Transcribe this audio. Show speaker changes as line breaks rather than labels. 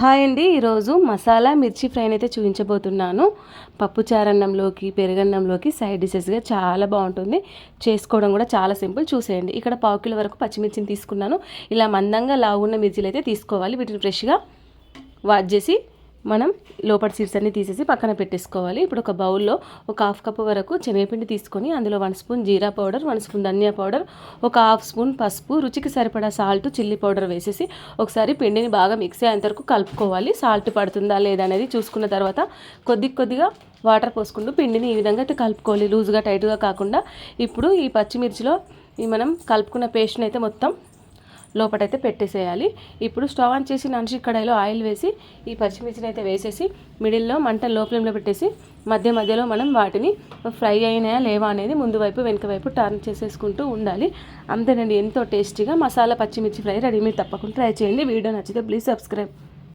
Hi అండి. ఈరోజు మసాలా మిర్చి ఫ్రైని అయితే చూపించబోతున్నాను. పప్పు చారన్నంలోకి పెరుగన్నంలోకి సైడ్ డిషెస్గా చాలా బాగుంటుంది. చేసుకోవడం కూడా చాలా సింపుల్. చూసేయండి. ఇక్కడ పావు కిలో వరకు పచ్చిమిర్చిని తీసుకున్నాను. ఇలా మందంగా లావున్న మిర్చిలు అయితే తీసుకోవాలి. వీటిని ఫ్రెష్గా వాష్ చేసి మనం లోపల సీడ్స్ అన్ని తీసేసి పక్కన పెట్టేసుకోవాలి. ఇప్పుడు ఒక బౌల్లో ఒక హాఫ్ కప్ వరకు శనగపిండి తీసుకొని అందులో వన్ స్పూన్ జీరా పౌడర్ వన్ స్పూన్ ధనియా పౌడర్ ఒక హాఫ్ స్పూన్ పసుపు రుచికి సరిపడా సాల్ట్ చిల్లీ పౌడర్ వేసేసి ఒకసారి పిండిని బాగా మిక్స్ అయ్యేంత వరకు కలుపుకోవాలి. సాల్ట్ పడుతుందా లేదా అనేది చూసుకున్న తర్వాత కొద్ది కొద్దిగా వాటర్ పోసుకుంటూ పిండిని ఈ విధంగా అయితే కలుపుకోవాలి. లూజ్గా టైట్గా కాకుండా ఇప్పుడు ఈ పచ్చిమిర్చిలో ఈ మనం కలుపుకున్న పేస్ట్ని అయితే మొత్తం లోపటైతే పెట్టేసేయాలి. ఇప్పుడు స్టవ్ ఆన్ చేసి నన్షి కడాయిలో ఆయిల్ వేసి ఈ పచ్చిమిర్చిని అయితే వేసేసి మిడిల్లో మంట లో ఫ్లేమ్లో పెట్టేసి మధ్య మధ్యలో మనం వాటిని ఫ్రై అయినాయా లేవా అనేది ముందు వైపు వెనుక వైపు టర్న్ చేసేసుకుంటూ ఉండాలి. అంతేనండి ఎంతో టేస్టీగా మసాలా పచ్చిమిర్చి ఫ్రై రెడీ. మీరు తప్పకుండా ట్రై చేయండి. వీడియో నచ్చితే ప్లీజ్ సబ్స్క్రైబ్.